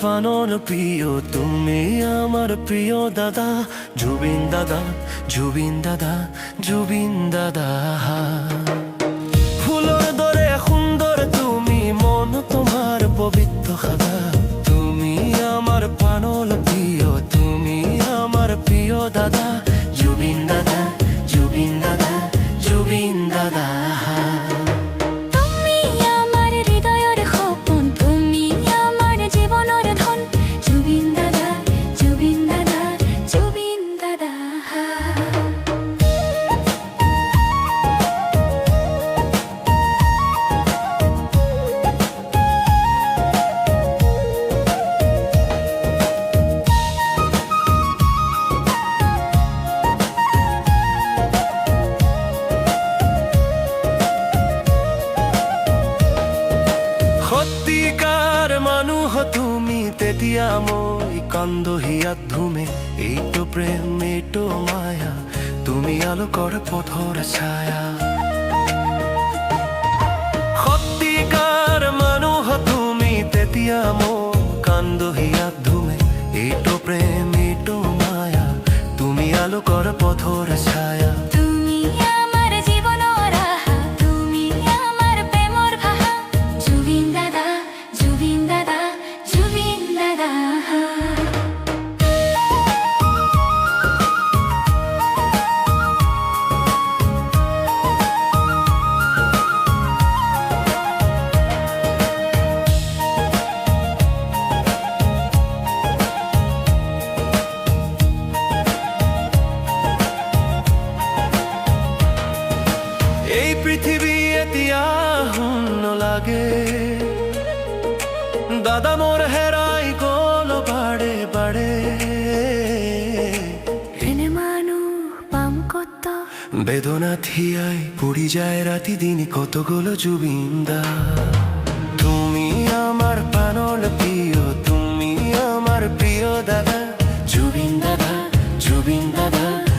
পানন প্রিয়, তুমি আমার প্রিয় দাদা। জুবিন দাদা জুবিন দাদা জুবিন দাদা। ফুলর দরে সুন্দর, তুমি মন তোমার পবিত্র খাদা। তুমি আমার পানল প্রিয়, তুমি আমার প্রিয় দাদা। জুবিন দাদা জুবিন দাদা জুবিন দাদা। সত্যিকাৰ মানুহ, তুমি তেতিয়া মই কান্দহিয়াত ধুমে। এইটো প্ৰেম, এইটো মায়া, তুমি আলোকৰ পথৰ ছায়া। সত্যিকাৰ মানুহ, তুমি তেতিয়া মই কান্দহিয়াত ধুমে। এইটো প্ৰেম, এইটো মায়া, তুমি আলোকৰ পথৰ ছায়া। এতিয়া লাগে। দাদা মোৰ হেৰাই গ'ল পাম কত? বেদনা থিয়াই পড়ি যায় রাতি দিন কতগুলো জুবিন্দা। তুমি আমার পানল প্রিয় তুমি আমার প্রিয় দাদা। জুবিন দাদা জুবিন দাদা।